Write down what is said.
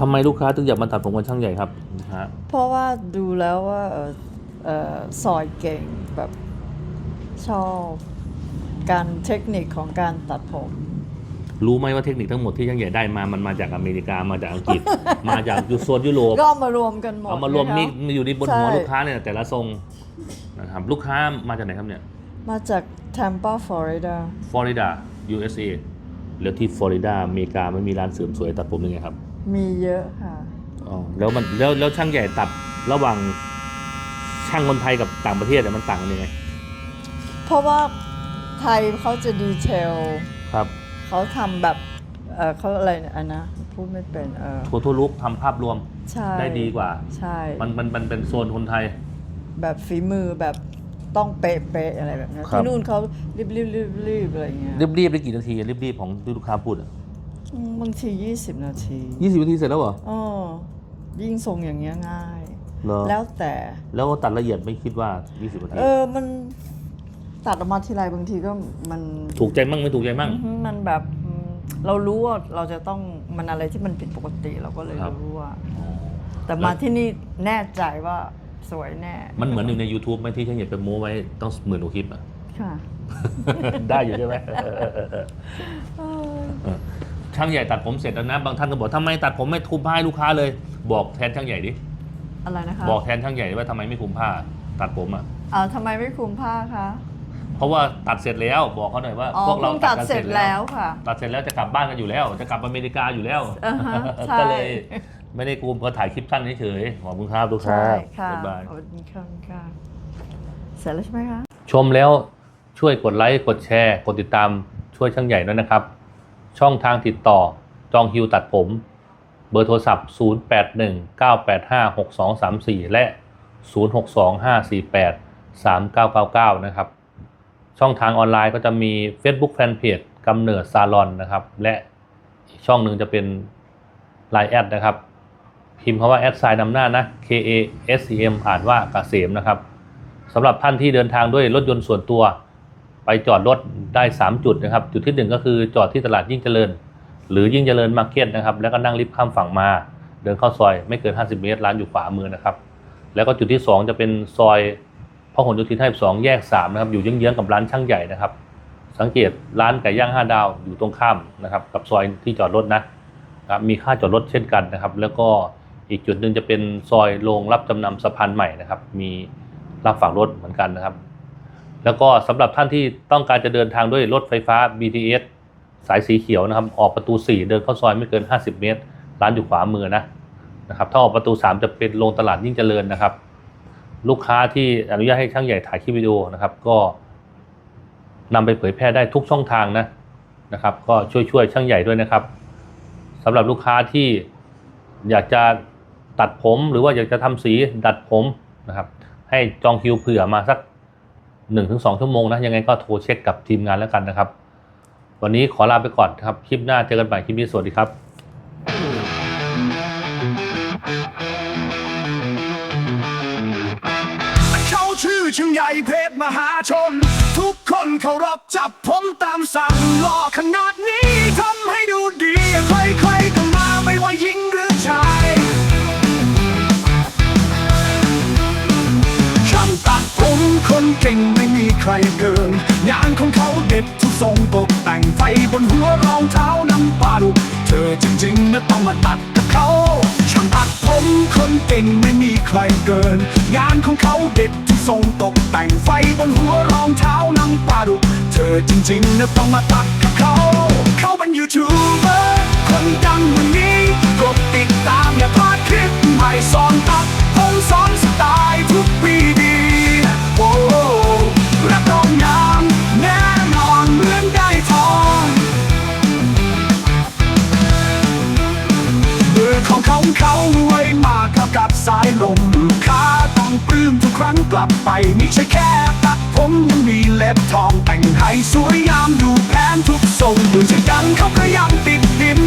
ทำไมลูกค้าถึงอยากมาตัดผมกับช่างใหญ่ครับฮะเพราะว่าดูแล้วว่าเออเออซอยเก่งแบบชอบการเทคนิคของการตัดผม รู้ไหมว่าเทคนิคทั้งหมดที่ช่างใหญ่ได้มามันมาจากอเมริกามาจากอังกฤษ มาจากยุโซนยุโรปก็เอามารวมกันหมดเอามารวมะคะนี่มีอยู่ในบนหัวใช่ ลูกค้าเนี่ยแต่ละทรงนะครับลูกค้ามาจากไหนครับเนี่ย มาจาก Tampa Florida ฟลอริดา USA แล้วที่ฟลอริดาอเมริกาไม่มีร้านเสริมสวยตัดผมยังไงครับ มีเยอะค่ะ อ๋อแล้วมันแล้วแล้วช่างใหญ่ตัดระหว่างช่างคนไทยกับต่างประเทศเนี่ยมันต่างกันยังไงเพราะว่าไทยเขาจะดีเทลครับเขาทำแบบเออเขาอะไรนะอันนะพูดไม่เป็นเออโททุลุกทำภาพรวมใช่ได้ดีกว่า ใช่ มันมันมันเป็นโซนคนไทย แบบฝีมือแบบต้องเป๊ะๆอะไรแบบนี้ครับ ที่นู่นเขารีบรีบรีบรีบอะไรเงี้ย รีบรีบๆได้กี่นาทีรีบรีบๆของที่ลูกค้าพูดอะ อืมบางที20นาทียี่สิบนาทีเสร็จแล้วเหรออ๋อยิ่งทรงอย่างเงี้ยง่าย เหรอแล้วแต่ แล้วตัดละเอียดไม่คิดว่า 20นาทีเออมันตัดออกมาทีไรบางทีก็มันถูกใจมั่งไม่ถูกใจมั่งอือฮึมันแบบอืมเรารู้ว่าเราจะต้องมันอะไรที่มันผิดปกติเราก็เลยครับ รู้ว่า แต่มาที่นี่แน่ใจว่าสวยแน่มันเหมือนอยู่ใน YouTube ไหมที่ช่างใหญ่ไปโม้ไว้ต้องหมื่นกว่าคลิปอะ ค่ะได้อยู่ใช่ไหมเออ ช่างใหญ่ตัดผมเสร็จแล้วนะ บางท่านก็บอกทำไมตัดผมไม่คุมผ้าให้ลูกค้าเลย บอกแทนช่างใหญ่ดิ อะไรนะคะบอกแทนช่างใหญ่ว่าทำไมไม่คุมผ้า ตัดผมอะอ่าทำไมไม่คลุมผ้าคะเพราะว่าตัดเสร็จแล้วบอกเขาหน่อยว่า อ๋อพวกเราเพิ่งตัดกันเสร็จแล้วค่ะ ตัดเสร็จแล้วจะกลับบ้านกันอยู่แล้ว จะกลับอเมริกาอยู่แล้ว อ่าฮะใช่ ก็เลยไม่ได้คุมเพอถ่ายคลิปสั้นเฉยๆขอบคุณครับลูกค้าใช่ค่ะบ๊ายบาย ขอบคุณค่ะค่ะเสร็จแล้วใช่ไหมคะ ชมแล้วช่วยกดไลค์ กดแชร์ กดติดตามช่วยช่างใหญ่ด้วยนะครับ ช่องทางติดต่อ จองฮิวตัดผม เบอร์โทรศัพท์ 0819856234 และ 0625483999 นะครับ ช่องทางออนไลน์ก็จะมี Facebook Fanpage กำเนิดซาลอนนะครับ และอีกช่องหนึ่งจะเป็น Line แอดนะครับ พิมพ์คำว่าแอดไซน์นำหน้านะ K A S E M อ่านว่าเกษมนะครับสำหรับท่านที่เดินทางด้วยรถยนต์ส่วนตัว ไปจอดรถได้ 3 จุดนะครับ จุดที่ 1 ก็คือจอดที่ตลาดยิ่งเจริญ หรือยิ่งเจริญมาร์เก็ตนะครับ แล้วก็นั่งลิฟต์ข้ามฝั่งมา เดินเข้าซอยไม่เกิน 50 เมตร ร้านอยู่ขวามือนะครับ แล้วก็จุดที่ 2 จะเป็นซอยพหลโยธิน52แยก 3 นะครับ อยู่เยื้องๆกับร้านช่างใหญ่นะครับ สังเกตร้านไก่ย่าง 5 ดาวอยู่ตรงข้ามนะครับกับซอยที่จอดรถนะครับมีค่าจอดรถเช่นกันนะครับ แล้วก็อีกจุดหนึ่งจะเป็นซอยโรงรับจำนำสะพานใหม่นะครับ มีรับฝากรถเหมือนกันนะครับ แล้วก็สำหรับท่านที่ต้องการจะเดินทางด้วยรถไฟฟ้า BTS สายสีเขียวนะครับ ออกประตู 4 เดินเข้าซอยไม่เกิน 50 เมตร ร้านอยู่ขวามือนะนะครับถ้าออกประตู 3 จะเป็นโรงตลาดยิ่งเจริญนะครับ ลูกค้าที่อนุญาตให้ช่างใหญ่ถ่ายคลิปวิดีโอนะครับ ก็นำไปเผยแพร่ได้ทุกช่องทางนะนะครับ ก็ช่วยช่วยช่างใหญ่ด้วยนะครับสำหรับลูกค้าที่อยากจะตัดผมหรือว่าอยากจะทำสีดัดผมนะครับ ให้จองคิวเผื่อมาสัก 1-2 ชั่วโมงนะยังไงก็โทรเช็คกับทีมงานแล้วกันนะครับ วันนี้ขอลาไปก่อนครับ คลิปหน้าเจอกันใหม่คลิปนี้สวัสดีครับเขาชื่อช่างใหญ่เพชรมหาชน ทุกคนเคารพจับผมตามสั่งหล่อขนาดนี้ ใครเกินงานของเขาเด็ดทุกทรงตกแต่งไฟบนหัวรองเท้าน้ำปลาดุกเธอจริงๆนะต้องมาตัดกับเขาช่างตัดผมคนเก่งไม่มีใครเกิน งานของเขาเด็ดทุกทรงตกแต่งไฟบนหัวรองเท้าน้ำปลาดุกเธอจริงๆนะต้องมาตัดกับเขา เขาเป็นยูทูบเบอร์คนดังวันนี้ กครั้งกลับไปไม่ใช่แค่ตัดผมยังมีเล็บทองแต่งให้สวยงามดูแพนทุกทรงมือจะดังเขาขยันติดดิน